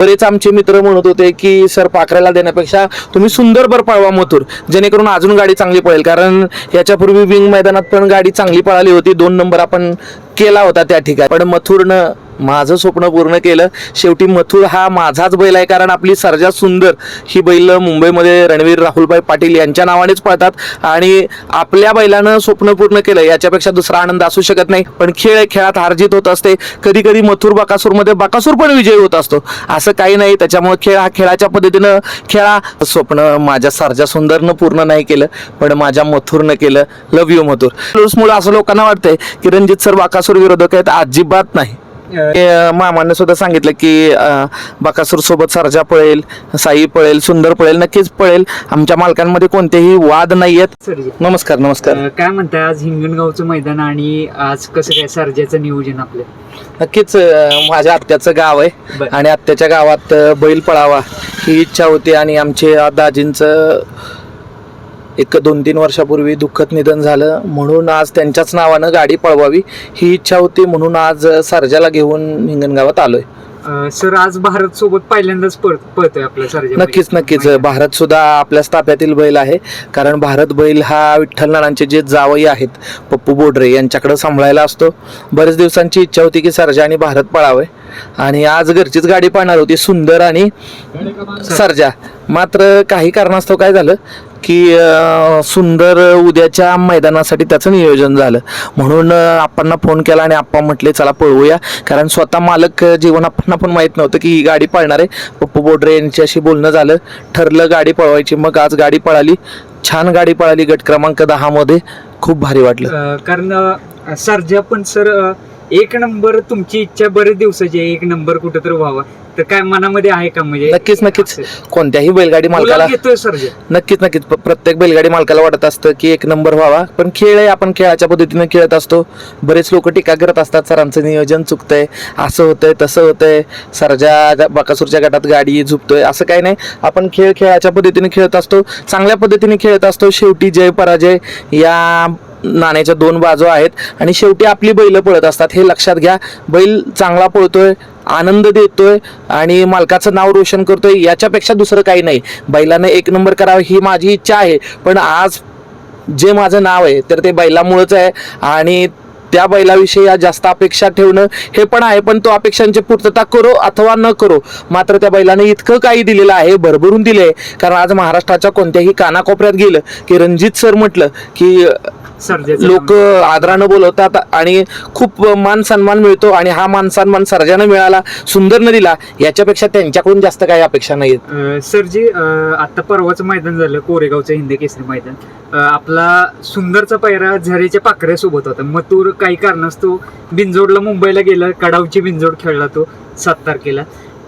बरेच आमचे मित्र म्हणत होते की सर पाखऱ्याला देण्यापेक्षा तुम्ही सुंदर बर पळवा मथुर. जेणेकरून अजून गाडी चांगली पळेल. कारण याच्यापूर्वी विंग मैदानात पण गाडी चांगली पळाली होती. दोन नंबर आपण केला होता त्या ठिकाणी. पण मथुरनं माझं स्वप्न पूर्ण केलं. शेवटी मथुर हा माझाच बैल आहे कारण आपली सर्जा सुंदर ही बैल मुंबईमध्ये रणवीर राहुलभाई पाटील यांच्या नावानेच पळतात. आणि आपल्या बैलानं स्वप्न पूर्ण केलं याच्यापेक्षा दुसरा आनंद असू शकत नाही. पण खेळ खेळात हारजीत होत असते. कधी कधी मथुर बाकासूरमध्ये बाकासूर पण विजयी होत असतो. असं काही नाही त्याच्यामुळे खेळ हा खेळाच्या पद्धतीनं खेळा. स्वप्न माझ्या सर्जा सुंदरनं पूर्ण नाही केलं पण माझ्या मथुरनं केलं. Love you Mathur. असं लोकांना वाटतंय की रणजित सर बाकासूर विरोधक आहेत अजिबात नाही. मामाने सुद्धा सांगितलं की बकासूर सोबत सरजा पळेल साई पळेल सुंदर पळेल नक्कीच पळेल. आमच्या मालकांमध्ये कोणतेही वाद नाही आहेत नमस्कार नमस्कार. काय म्हणताय आज हिंगणगावचं मैदान आणि आज कसं काय सर्जाचं नियोजन आपलं? नक्कीच माझ्या आत्याचं गाव आहे. आणि आत्याच्या गावात बैल पळावा ही इच्छा होती आणि आमचे दाजींचं एक दोन तीन वर्षापूर्वी दुःखद निधन झालं. म्हणून आज त्यांच्याच नावानं गाडी पळवावी ही इच्छा होती. म्हणून आज सर्जाला घेऊन हिंगणगावात आलोय. सर आज भारत सोबत पहिल्यांदाच पळ- पळतोय आपलं सर्जा नक्कीच नक्कीच. भारत सुद्धा आपल्या ताफ्यातील बैल आहे. कारण भारत बैल हा विठ्ठल नानांचे जे जावई आहेत पप्पू बोडरे यांच्याकडे सांभाळायला असतो. बरेच दिवसांची इच्छा होती की सर्जा आणि भारत पळावे. आणि आज घरचीच गाडी पाहणार होती सुंदर आणि सर्जा. मात्र काही कारणास्तव काय झालं? की सुंदर उद्याच्या मैदानासाठी त्याचं नियोजन झालं. म्हणून आपण फोन केला आणि आप्पा म्हटले चला पळवूया. कारण स्वतः मालक अं, जीवन आपण पण माहीत नव्हतं की ही गाडी पळणार आहे. पप्पू बोडरे यांच्याशी बोलणं झालं. ठरलं गाडी पळवायची. मग आज गाडी पळाली. छान गाडी पळाली गट क्रमांक दहामध्ये खूप भारी वाटलं. अं, कारण अं, सर्जा पण सर अं, एक नंबर तुमची इच्छा बरेच दिवसाची आहे. एक नंबर कुठेतरी व्हावा. तर काय मनामध्ये आहे का म्हणजे? नक्कीच नक्कीच. कोणत्याही बैलगाडी मालकाला घेतोय नक्कीच नक्कीच. प- प्रत्येक बैलगाडी मालकाला वाटत असतं की एक नंबर व्हावा. पण खेळ आहे आपण खेळाच्या पद्धतीने खेळत असतो. बरेच लोक टीका करत असतात सरांचं नियोजन चुकतंय असं होतंय तसं होतंय. सरजा बाकासूरच्या गटात गाडी झुपतोय. असं काही नाही. आपण खेळ खेळाच्या पद्धतीने खेळत असतो चांगल्या पद्धतीने खेळत असतो. शेवटी जय पराजय. या नाण्याच्या दोन बाजू आहेत आणि शेवटी आपली बैल पळत असतात. हे लक्षात घ्या बैल चांगला पळतोय आनंद देतोय आणि मालकाचं नाव रोशन करतोय याच्यापेक्षा दुसरं काही नाही. बैलानं एक नंबर करावं ही माझी इच्छा आहे. पण आज जे माझं नाव आहे तर ते बैलामुळंच आहे आणि त्या बैलाविषयी आज जास्त अपेक्षा ठेवणं हे पण आहे पण तो अपेक्षांची पूर्तता करो अथवा न करो मात्र त्या बैलाने इतकं काही दिलेलं आहे भरभरून दिले आहे कारण आज महाराष्ट्राच्या कोणत्याही कानाकोपऱ्यात गेलं की रणजित सर म्हटलं की लोक आदरानं बोलवतात आणि खूप मान सन्मान मिळतो आणि हा मान सन्मान सर्जानं मिळाला सुंदरनं दिला याच्यापेक्षा त्यांच्याकडून जास्त काही अपेक्षा नाहीत अं, सरजी अं, आता परवाचं मैदान झालं कोरेगावचं हिंदी केसरी मैदान. आपला सुंदरचा पैरा झरेच्या पाखऱ्यासोबत होता. मथुर काही कारणास्तव बिंजोडला मुंबईला गेला कडावची बिंजोड खेळला तो सात तारखेला.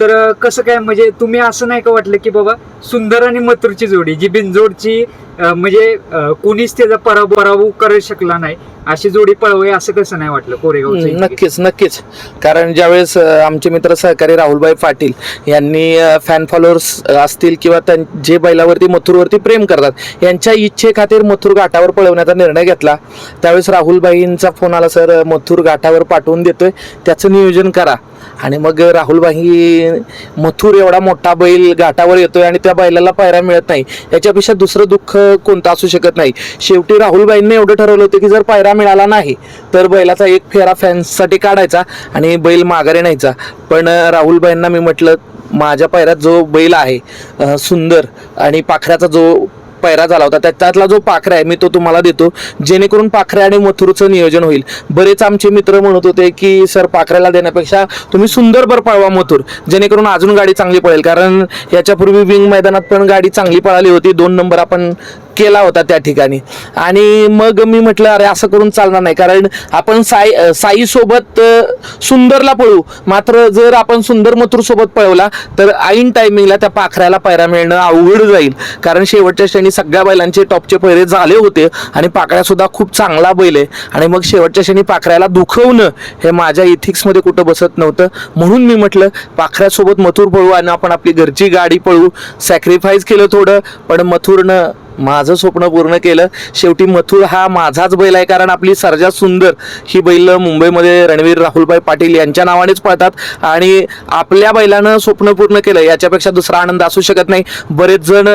तर कसं काय म्हणजे तुम्ही असं नाही का वाटलं की बाबा सुंदर आणि मथुरची जोडी जी बिंजोडची म्हणजे कुणीच कोणीच त्याचा पराभव पराभव करू शकला नाही. अशी जोडी पळवूया असं कसं नाही वाटलं कोरेगावचं हिंदी नक्कीच नक्कीच. कारण ज्यावेळेस आमचे मित्र सहकारी राहुलभाई पाटील यांनी फॅन फॉलोअर्स असतील किंवा त्यां जे बैलावरती मथुरवरती प्रेम करतात यांच्या इच्छे खातीर मथुर घाटावर पळवण्याचा निर्णय घेतला. त्यावेळेस राहुलभाईंचा फोन आला सर मथुर घाटावर पाठवून देतोय त्याचं नियोजन करा. आणि मग राहुलभाई मथुर एवढा मोठा बैल घाटावर येतोय आणि त्या बैलाला पायरा मिळत नाही. याच्यापेक्षा दुसरं दुःख कोणतं असू शकत नाही. शेवटी राहुलबाईंनी एवढं ठरवलं होतं की जर पायरा मिळाला नाही. तर बैलाचा एक फेरा फॅन्ससाठी काढायचा आणि बैल माघारी न्यायचा. पण राहुलबाईंना मी म्हटलं माझ्या पायऱ्यात जो बैल आहे सुंदर आणि पाखऱ्याचा जो पैरा झाला होता त्या- त्यातला जो पाखरा आहे मी तो तुम्हाला देतो. जेणेकरून पाखऱ्या आणि मथुरचं नियोजन होईल. बरेच आमचे मित्र म्हणत होते की सर पाखऱ्याला देण्यापेक्षा तुम्ही सुंदर बर पळवा मथुर. जेणेकरून अजून गाडी चांगली पळेल. कारण याच्यापूर्वी विंग मैदानात पण गाडी चांगली पळाली होती. दोन नंबर आपण केला होता त्या ठिकाणी. आणि मग मी म्हटलं अरे असं करून चालणार नाही. कारण आपण साई साईसोबत सुंदरला पळू. मात्र जर आपण सुंदर मथुरसोबत पळवला तर ऐन टायमिंगला त्या पाखऱ्याला पायरा मिळणं अवघड जाईल. कारण शेवटच्या क्षणी सगळ्या बैलांचे टॉपचे पैरे झाले होते आणि पाकऱ्यासुद्धा खूप चांगला बैल आहे. आणि मग शेवटच्या क्षणी पाखऱ्याला दुखवणं हे माझ्या इथिक्समध्ये कुठं बसत नव्हतं. म्हणून मी म्हटलं पाखऱ्यासोबत मथुर पळू आणि आपण आपली घरची गाडी पळू. सॅक्रिफाईस केलं थोडं पण मथुरनं माझं स्वप्न पूर्ण केलं. शेवटी मथुर हा माझाच बैल आहे कारण आपली सर्जा सुंदर ही बैल मुंबईमध्ये रणवीर राहुलभाई पाटील यांच्या नावानेच पळतात. आणि आपल्या बैलानं स्वप्न पूर्ण केलं याच्यापेक्षा दुसरा आनंद असू शकत नाही. बरेच जण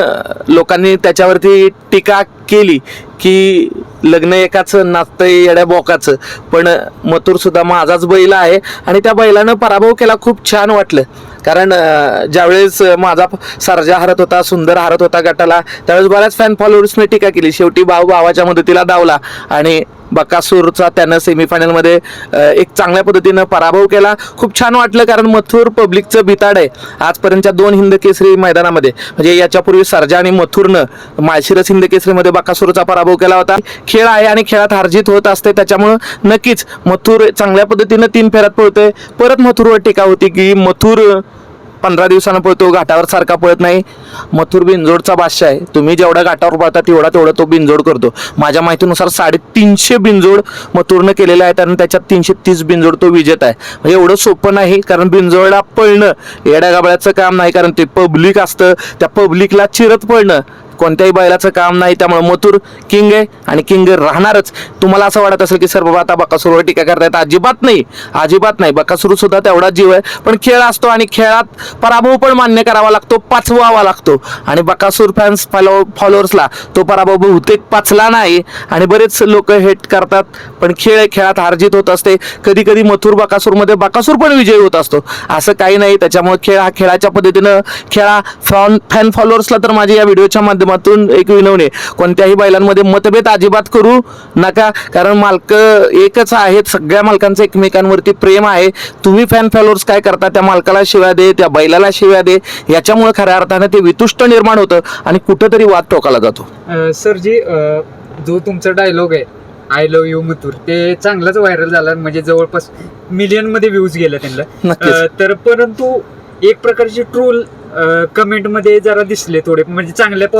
लोकांनी त्याच्यावरती टीका केली की लग्न एकाचं नाचतंय येड्या बोकाचं. पण मथुर सुद्धा माझाच बैल आहे आणि त्या बैलानं पराभव केला खूप छान वाटलं. कारण ज्यावेळेस माझा सरजा हरत होता सुंदर हरत होता गटाला त्यावेळेस बऱ्याच फॅन फॉलोअर्सने टीका केली. शेवटी भाऊ भावाच्या मदतीला धावला आणि बकासूरचा त्यानं सेमीफायनलमध्ये एक चांगल्या पद्धतीनं पराभव केला. खूप छान वाटलं कारण मथुर पब्लिकचं बिताड आहे. आजपर्यंतच्या दोन हिंद केसरी मैदानामध्ये म्हणजे याच्यापूर्वी सर्जा आणि मथुरनं माळशिरस हिंद केसरीमध्ये बकासूरचा पराभव केला होता. खेळ आहे आणि खेळात हारजीत होत असते. त्याच्यामुळं नक्कीच मथुर चांगल्या पद्धतीनं तीन फेऱ्यात पळतोय. परत मथुरवर टीका होती की मथुर पंधरा दिवसानं पळतो घाटावर सारखा पळत नाही. मथुर बिनजोडचा बादशाह आहे. तुम्ही जेवढा घाटावर पळता तेवढा तेवढा तो बिनजोड करतो. माझ्या माहितीनुसार साडेतीनशे बिनजोड मथुरनं केलेले आहेत आणि त्याच्यात तीनशे तीस बिनजोड तो विजेता आहे. म्हणजे एवढं सोपं नाही कारण बिनजोडला पळणं येड्या गाबळ्याचं काम नाही कारण ते पब्लिक असतं. त्या पब्लिकला चिरत पळणं कोणत्याही बैलाचं काम नाही त्यामुळे मथुर किंग आहे आणि किंग राहणारच. तुम्हाला असं वाटत असेल की सर बाबा आता बकासूरवर टीका करतायत अजिबात नाही अजिबात नाही. बकासूर सुद्धा तेवढा जीव आहे. पण खेळ असतो आणि खेळात पराभव पण मान्य करावा लागतो पाचवावा लागतो. आणि बकासूर फॅन्स फॉलो फॉलोअर्सला तो पराभव बहुतेक पाचला नाही. आणि बरेच लोक हेट करतात पण खेळ खेळात हार्जित होत असते. कधी कधी मथुर बकासूरमध्ये बकासूर पण विजयी होत असतो. असं काही नाही त्याच्यामुळे खेळ हा खेळाच्या पद्धतीनं खेळा. फॅन फॅन फॉलोअर्सला तर माझी या व्हिडिओच्या माध्यमातून एक विनवणे कोणत्याही बैलांमध्ये मतभेद अजिबात करू नका. कारण मालक एकच आहेत सगळ्या मालकांचं एकमेकांवरती प्रेम आहे. तुम्ही फॅन फॉलोअर्स काय करता त्या मालकाला शिव्या दे त्या बैलाला शिव्या दे. याच्यामुळे खऱ्या अर्थानं ते वितुष्ट निर्माण होतं आणि कुठंतरी वाद टोकाला जातो. अ, सरजी अ, जो तुमचा डायलॉग आहे आय लव्ह यू मथुर ते चांगलाच व्हायरल झाला. म्हणजे जवळपास मिलियनमध्ये व्ह्यूज गेला त्यांना. तर परंतु एक प्रकारचे ट्रोल कमेंटमध्ये जरा दिसले थोडे म्हणजे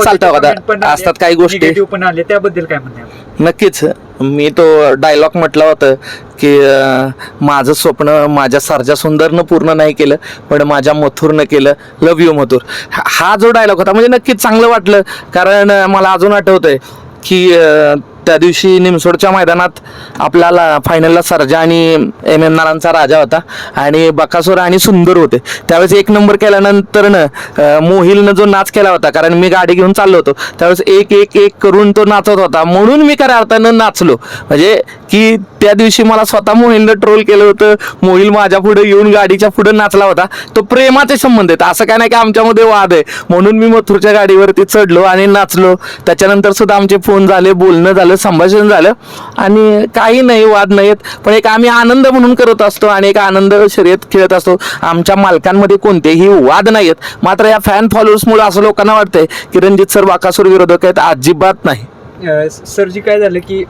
चालतं बघा, आले, असतात काही गोष्टी. पण आले त्याबद्दल काय म्हणणे आपण? नक्कीच मी तो डायलॉग म्हटलं होतं की अं, माझं स्वप्न माझ्या सर्जा सुंदरनं पूर्ण नाही केलं पण माझ्या मथुरनं केलं लव यू मथुर हा- हा जो डायलॉग होता म्हणजे नक्कीच चांगलं वाटलं कारण अं, मला अजून आठवतंय की अं, त्या दिवशी निमसोडच्या मैदानात आपल्याला फायनलला सरजा आणि एम एम नारांचा राजा होता. आणि बकासूर आणि सुंदर होते. त्यावेळेस एक नंबर केल्यानंतरनं मोहिलनं जो नाच केला होता कारण मी गाडी घेऊन चाललो होतो. त्यावेळेस एक एक एक करून तो नाचत होता. म्हणून मी खऱ्या अर्थानं नाचलो. म्हणजे की त्या दिवशी मला स्वतः मोहिलनं ट्रोल केलं होतं. मोहिल माझ्या पुढे येऊन गाडीच्या पुढे नाचला होता. तो प्रेमाचे संबंध आहेत. असं काय नाही की आमच्यामध्ये वाद आहे. म्हणून मी मथुरच्या गाडीवरती चढलो आणि नाचलो. त्याच्यानंतर सुद्धा आमचे फोन झाले बोलणं झालं संभाषण झालं. आणि काही नाही वाद नाहीत. पण एक आम्ही आनंद म्हणून करत असतो आणि एक आनंद शर्यत खेळत असतो. आमच्या मालकांमध्ये कोणतेही वाद नाहीत. मात्र या फॅन फॉलोअर्समुळे असं लोकांना वाटतंय की रणजित सर बाकासूर विरोधक आहेत. अजिबात नाही. सर सरजी काय झालं की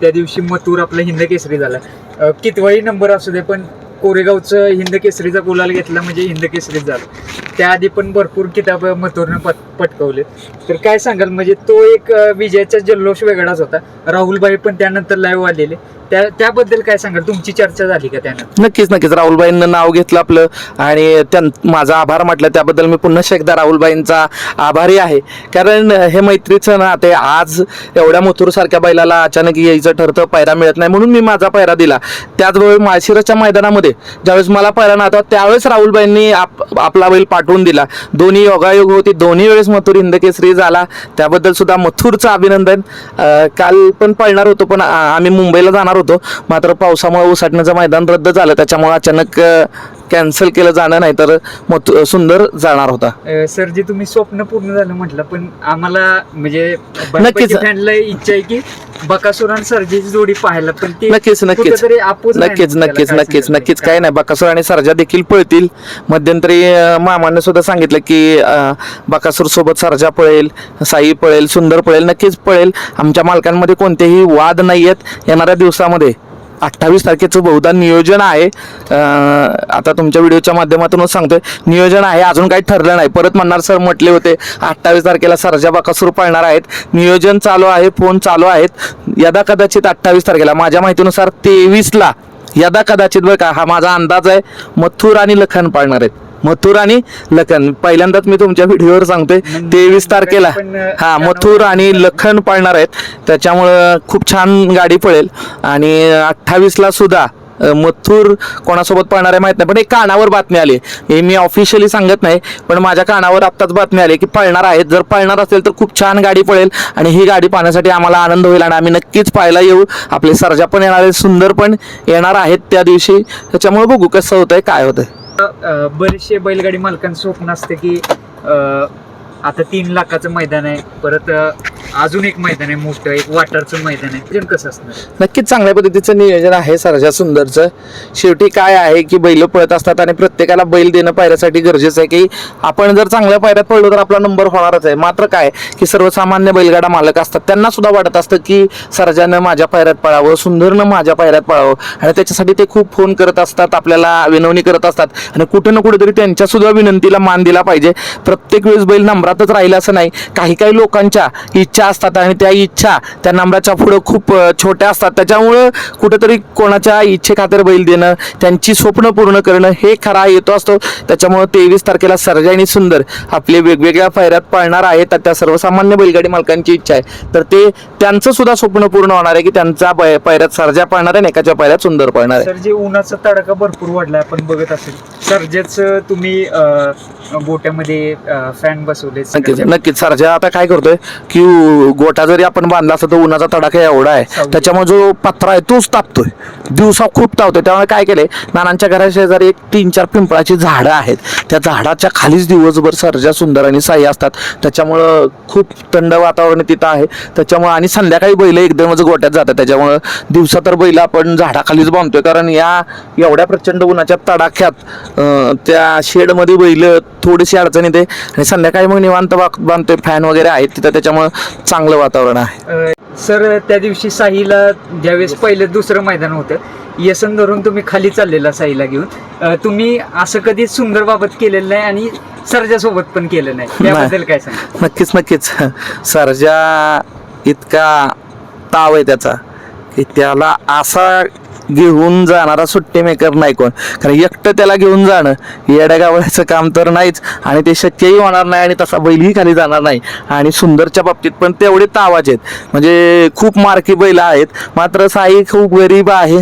त्या दिवशी मथुर आपला हिंद केसरी झाला कितवाही नंबर असू दे पण कोरेगावचं हिंद केसरीचा गुलाल घेतला म्हणजे हिंद केसरीच झालं. त्याआधी पण भरपूर किताब मथुरनं पट पटकवले तर काय सांगाल म्हणजे तो एक विजयाचा जल्लोष वेगळाच होता. राहुलभाई पण त्यानंतर लाईव्ह आलेले. त्या त्याबद्दल काय सांगाल? तुमची चर्चा झाली का त्यानं? नक्कीच नक्कीच. राहुलबाईंनं नाव घेतलं आपलं आणि त्यां माझा आभार म्हटलं. त्याबद्दल मी पुन्हा एकदा राहुलबाईंचा आभारी आहे. कारण हे मैत्रीचं ना ते आज एवढ्या मथुरसारख्या बैलाला अचानक यायचं ठरतं पायरा मिळत नाही म्हणून मी माझा पायरा दिला. त्याचबरोबर माळशिरसच्या मैदानामध्ये ज्यावेळेस मला पायरा नव्हता त्यावेळेस राहुलबाईंनी आप आपला बैल पाठवून दिला. दोन्ही योगायोग होती. दोन्ही वेळेस मथुर हिंदकेसरी झाला. त्याबद्दल सुद्धा मथुरचं अभिनंदन. काल पण पळणार होतो पण आम्ही मुंबईला जाणार होतो. होतो. मात्र पावसामुळे उसाटण्याचं मैदान रद्द झालं. त्याच्यामुळे अचानक कॅन्सल केलं जाणं नाही तर सुंदर जाणार होता. अ, सरजी तुम्ही स्वप्न पूर्ण झालं म्हटलं पण आम्हाला म्हणजे नक्कीच. फॅनला इच्छा आहे की बकासूर आणि सरजीची जोडी पाहायला पण ती नक्कीच नक्कीच. कुठेतरी अपोज आहे नक्कीच त्याला नक्कीच काय नक्कीच? नक्कीच. काय नाही बकासूर आणि सर्जा देखील पळतील. मध्यंतरी अं, मामाने सुद्धा सांगितलं की बकासूर सोबत सर्जा पळेल साई पळेल सुंदर पळेल नक्कीच पळेल. आमच्या मालकांमध्ये कोणतेही वाद नाही आहेत येणाऱ्या दिवसामध्ये. अठ्ठावीस तारखेचं बहुधा नियोजन आहे. आता तुमच्या व्हिडिओच्या माध्यमातूनच सांगतोय. नियोजन आहे अजून काही ठरलं नाही. परत म्हणणार सर म्हटले होते अठ्ठावीस तारखेला सर्जा सुरू पाळणार आहेत. नियोजन चालू आहे फोन चालू आहेत. यदा कदाचित अठ्ठावीस तारखेला माझ्या माहितीनुसार तेवीसला. यदा कदाचित बरं का हा माझा अंदाज आहे मथुर आणि लखन पाळणार आहेत. मथुर आणि लखन. पहिल्यांदाच मी तुमच्या व्हिडिओवर सांगतोय तेवीस तारखेला. हा मथुर आणि लखन पळणार आहेत. त्याच्यामुळं खूप छान गाडी पळेल. आणि अठ्ठावीसला सुद्धा मथुर कोणासोबत पळणार आहे माहीत नाही पण एक कानावर बातमी आली. हे मी ऑफिशियली सांगत नाही पण माझ्या कानावर आत्ताच बातमी आली की पळणार आहेत. जर पळणार असेल तर खूप छान गाडी पळेल आणि ही गाडी पाहण्यासाठी आम्हाला आनंद होईल आणि आम्ही नक्कीच पाहायला येऊ. आपले सर्जा पण येणार आहेत सुंदर पण येणार आहेत त्या दिवशी. त्याच्यामुळे बघू कसं होतंय काय होतंय. बरेचसे बैलगाडी मालकांचं स्वप्न असतं की आता तीन लाखाचं मैदान आहे. परत अजून एक मैदान आहे मोठं एक वाटरचं मैदान आहे. नियोजन कसं असणार? नक्कीच चांगल्या पद्धतीचं नियोजन आहे सरजा सुंदरचं. शेवटी काय आहे की बैल पळत असतात आणि प्रत्येकाला बैल देणं पायऱ्यासाठी गरजेचं आहे की आपण जर चांगल्या पायऱ्यात पडलो तर आपला नंबर होणारच आहे. मात्र काय की सर्वसामान्य बैलगाडा मालक असतात. त्यांना सुद्धा वाटत असतं की सरजानं माझ्या पायऱ्यात पळावं सुंदरनं माझ्या पायऱ्यात पळावं. आणि त्याच्यासाठी ते खूप फोन करत असतात आपल्याला विनवणी करत असतात. आणि कुठे ना कुठेतरी त्यांच्या सुद्धा विनंतीला मान दिला पाहिजे. प्रत्येक वेळेस बैल नंबरातच राहिला असं नाही. काही काही लोकांच्या इच्छा असतात आणि त्या इच्छा त्या नंबराच्या पुढं खूप छोट्या असतात. त्याच्यामुळं कुठंतरी कोणाच्या इच्छेखातर बैल देणं त्यांची स्वप्न पूर्ण करणं हे खरा येतो असतो. त्याच्यामुळं तेवीस तारखेला सर्जा आणि सुंदर आपले वेगवेगळ्या पायऱ्यात पळणार आहेत. तर त्या सर्वसामान्य बैलगाडी मालकांची इच्छा आहे. तर ते त्यांचं सुद्धा स्वप्न पूर्ण होणार आहे की त्यांचा पायऱ्यात सर्जा पळणार आहे एकाच्या पायऱ्यात सुंदर पळणार आहे. सर जे उन्हाचा तडाखा भरपूर वाढला आपण बघत असेल. सर्जेच तुम्ही गोट्यामध्ये फॅन बसवले नक्कीच नक्कीच. सरजा आता काय करतोय की गोटा जरी आपण बांधला असता तर उन्हाचा तडाखा एवढा आहे. त्याच्यामुळे जो पत्रा आहे तोच तापतोय. दिवसा खूप तापतोय. त्यामुळे काय केलंय नानांच्या घरा शेजारी एक तीन चार पिंपळाची झाडं आहेत. त्या झाडाच्या खालीच दिवसभर सर्जा सुंदर आणि साई असतात. त्याच्यामुळं खूप थंड वातावरण तिथं आहे. त्याच्यामुळं आणि संध्याकाळी बैल एकदमच गोट्यात जातात. त्याच्यामुळं दिवसा तर बैल आपण झाडाखालीच बांधतोय. कारण या एवढ्या प्रचंड उन्हाच्या तडाख्यात त्या शेडमध्ये बैल थोडीशी अडचण येते. आणि संध्याकाळी मग निवांत बांधतोय. फॅन वगैरे आहेत तिथं. त्याच्यामुळं चांगलं वातावरण आहे. सर त्या दिवशी साईला ज्यावेळेस पहिलं दुसरं मैदान होतं यसन धरून तुम्ही खाली चाललेला साईला घेऊन. तुम्ही असं कधी सुंदर बाबत केलेलं नाही आणि सर्जासोबत पण केलं नाही. काय सांगा नक्कीच नक्कीच. सर्जा इतका ताव आहे त्याचा की त्याला असा घेऊन जाणारा सुट्टी मेकर नाही कोण. कारण एकटं त्याला घेऊन जाणं येड्या काम तर नाहीच आणि ते शक्यही होणार नाही आणि तसा बैलही खाली जाणार नाही. आणि सुंदरच्या बाबतीत पण तेवढे तावाज आहेत. म्हणजे खूप मार्की बैल आहेत. मात्र साई खूप गरीब आहे.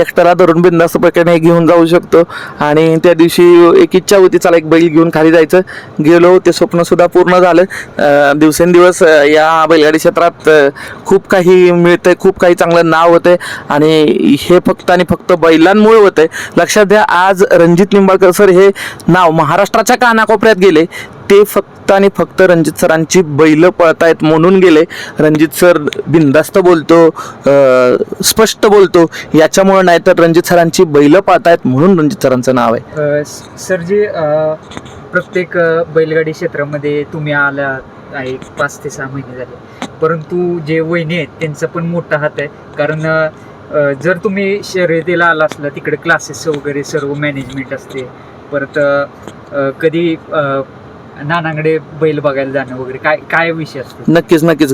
एकट्याला धरून बिंदास्त प्रकारे घेऊन जाऊ शकतो. आणि त्या दिवशी एक इच्छा होती चला एक बैल घेऊन खाली जायचं. गेलो. ते स्वप्नसुद्धा पूर्ण झालं. दिवसेंदिवस या बैलगाडी क्षेत्रात खूप काही मिळतंय. खूप काही चांगलं नाव होतंय. आणि हे फक्त आणि फक्त बैलांमुळे होत आहे लक्षात द्या आज रणजित निंबाळकर सर हे नाव महाराष्ट्राच्या कानाकोपऱ्यात गेले. ते फक्त आणि फक्त रणजित सरांची बैल पळतायत म्हणून गेले. रणजित सर बिंदास्त बोलतो स्पष्ट बोलतो. याच्यामुळे नाही तर रणजित सरांची बैल पळतायत म्हणून रणजित सरांचं नाव आहे. सर जे प्रत्येक बैलगाडी क्षेत्रामध्ये तुम्ही आला आहे पाच ते सहा महिने झाले. परंतु जे वहिनी आहेत त्यांचा पण मोठा हात आहे. कारण जर तुम्ही शर्यतीला आला असला तिकडे क्लासेस वगैरे सर्व मॅनेजमेंट असते. परत कधी नानांकडे बैल बघायला जाणं वगैरे काय काय विषय असतो? नक्कीच नक्कीच.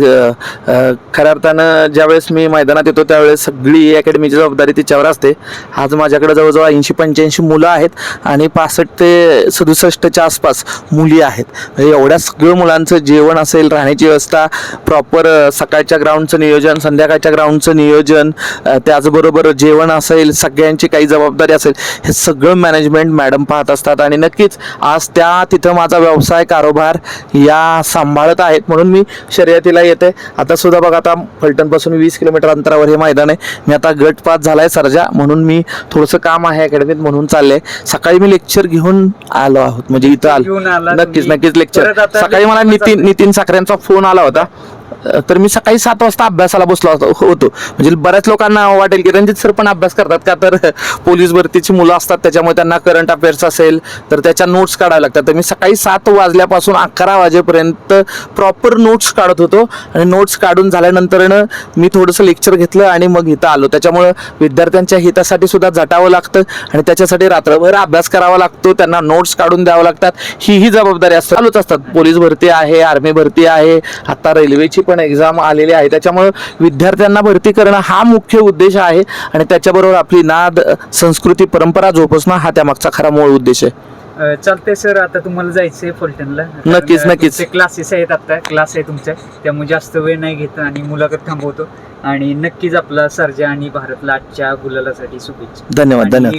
खऱ्या अर्थानं ज्यावेळेस मी मैदानात येतो त्यावेळेस सगळी अकॅडमीची जबाबदारी तिच्यावर असते. आज माझ्याकडे जवळजवळ ऐंशी पंच्याऐंशी मुलं आहेत आणि पासष्ट ते सदुसष्टच्या आसपास मुली आहेत. म्हणजे एवढ्या सगळं मुलांचं जेवण असेल राहण्याची व्यवस्था प्रॉपर सकाळच्या ग्राउंडचं नियोजन संध्याकाळच्या ग्राउंडचं नियोजन त्याचबरोबर जेवण असेल सगळ्यांची काही जबाबदारी असेल हे सगळं मॅनेजमेंट मॅडम पाहत असतात. आणि नक्कीच आज त्या तिथं माझा व्यवसाय कारभार या सांभाळत आहेत म्हणून मी शर्यतीला येते. आता सुद्धा बघा आता फलटणपासून वीस किलोमीटर अंतरावर हे मैदान आहे. मी आता गट पास झालाय सर्जा म्हणून मी थोडंसं काम आहे अकॅडमीत म्हणून चाललंय सकाळी मी लेक्चर घेऊन आलो आहोत. म्हणजे इथं आलो. नक्कीच. नक्कीच लेक्चर सकाळी मला नितीन नितीन साखरेंचा फोन आला होता. तर मी सकाळी सात वाजता अभ्यासाला बसलो होतो म्हणजे बऱ्याच लोकांना वाटेल की रणजित सर पण अभ्यास करतात का? तर पोलीस भरतीची मुलं असतात त्याच्यामुळे त्यांना करंट अफेअर्स असेल तर त्याच्या नोट्स काढायला लागतात. तर मी सकाळी सात वाजल्यापासून अकरा वाजेपर्यंत प्रॉपर नोट्स काढत होतो. आणि नोट्स काढून झाल्यानंतरनं मी थोडंसं लेक्चर घेतलं आणि मग इथं आलो. त्याच्यामुळं विद्यार्थ्यांच्या हितासाठी सुद्धा झटावं लागतं आणि त्याच्यासाठी रात्रभर अभ्यास करावा लागतो. त्यांना नोट्स काढून द्यावं लागतात. ही ही जबाबदारी असतात. चालूच असतात. पोलीस भरती आहे आर्मी भरती आहे. आता रेल्वेची पण एक्झाम आलेली आहे. त्याच्यामुळं विद्यार्थ्यांना भरती करणं हा मुख्य उद्देश आहे आणि त्याच्याबरोबर आपली नाद संस्कृती परंपरा जोपासणं हा त्यामागचा खरा मूळ उद्देश आहे. अं, चालतंय सर आता तुम्हाला जायचंय फलटणला. नक्कीच, नक्कीच. क्लासेस आहेत आता. क्लास आहे तुमचा. त्यामुळे जास्त वेळ नाही घेत आणि मुलाखत थांबवतो. आणि नक्कीच आपला सर्जा आणि भारतला आजच्या गुलालासाठी शुभेच्छा. धन्यवाद धन्यवाद.